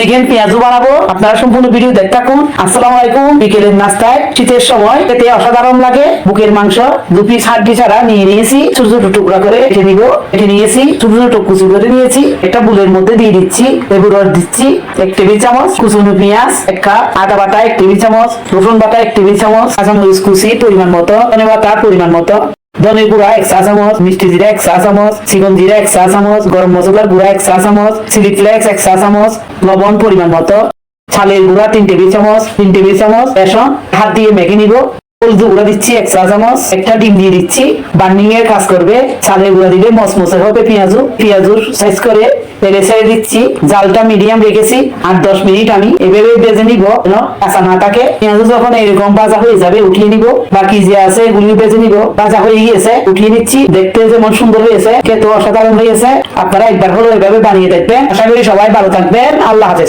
Chicken পেঁয়াজও বানাবো। আপনারা সম্পূর্ণ ভিডিও দেখতে থাকুন। আসসালামু আলাইকুম। বিকেলের নাস্তায়, শীতের সময়। এতে অসাধারণ লাগে। বুকের মাংস দু পিস হাড্ডি ছাড়া নিয়ে নিয়েছি। ছোট ছোট টুকরা করে কেটে নিব। কেটে নিয়েছি। ছোট ছোট কুচি করে নিয়েছি। একটা বুলের মধ্যে দিয়ে দিচ্ছি। লেবু রস দিচ্ছি। এক টেবিল চামচ কুচুনো পেঁয়াজ, এক কাপ আদা বাটা, এক টেবিল চামচ রসুন বাটা, এক টেবিল চামচ কাঁচামরিচ কুচি, পরিমাণ মতো। ধনে বাটা পরিমাণ মতো। ধনে গুঁড়া, এক চা চামচ। মিষ্টি জিরা, এক চা চামচ। চিকন জিরা, এক চা চামচ। গরম মশলার গুঁড়া, এক চা চামচ। চিলি ফ্লেক্স, এক চা চামচ। লবণ পরিমাণ মতো ছালের গুঁড়া, তিন টেবিল চামচ, তিন টেবিল চামচ, বেসন, হাত দিয়ে মেখে নিব। হলুদ গুঁড়া দিচ্ছি, এক চা চামচ, একটা ডিম দিয়ে দিচ্ছি। বার্নিং এর কাজ করবে, চালের গুঁড়া দিলে মচমচে হবে পেঁয়াজু। পেঁয়াজুর সাইজ করে ছেড়ে দিচ্ছি। জালটা মিডিয়াম রেখেছি আর দশ মিনিট আমি এভাবে ভেজে নিব যেন কাঁচা না থাকে। পেঁয়াজ যখন এরকম ভাজা হয়ে যাবে, উঠিয়ে নিব। বাকি যে আছে এগুলি ভেজে নিব। ভাজা হয়ে গিয়েছে, উঠিয়ে নিচ্ছি। দেখতে যেমন সুন্দর হয়েছে খেতে অসাধারণ হয়েছে। আপনারা একবার হলো এভাবে বানিয়ে দেখবেন। আশা করি সবাই ভালো থাকবেন। আল্লাহ হাফেজ।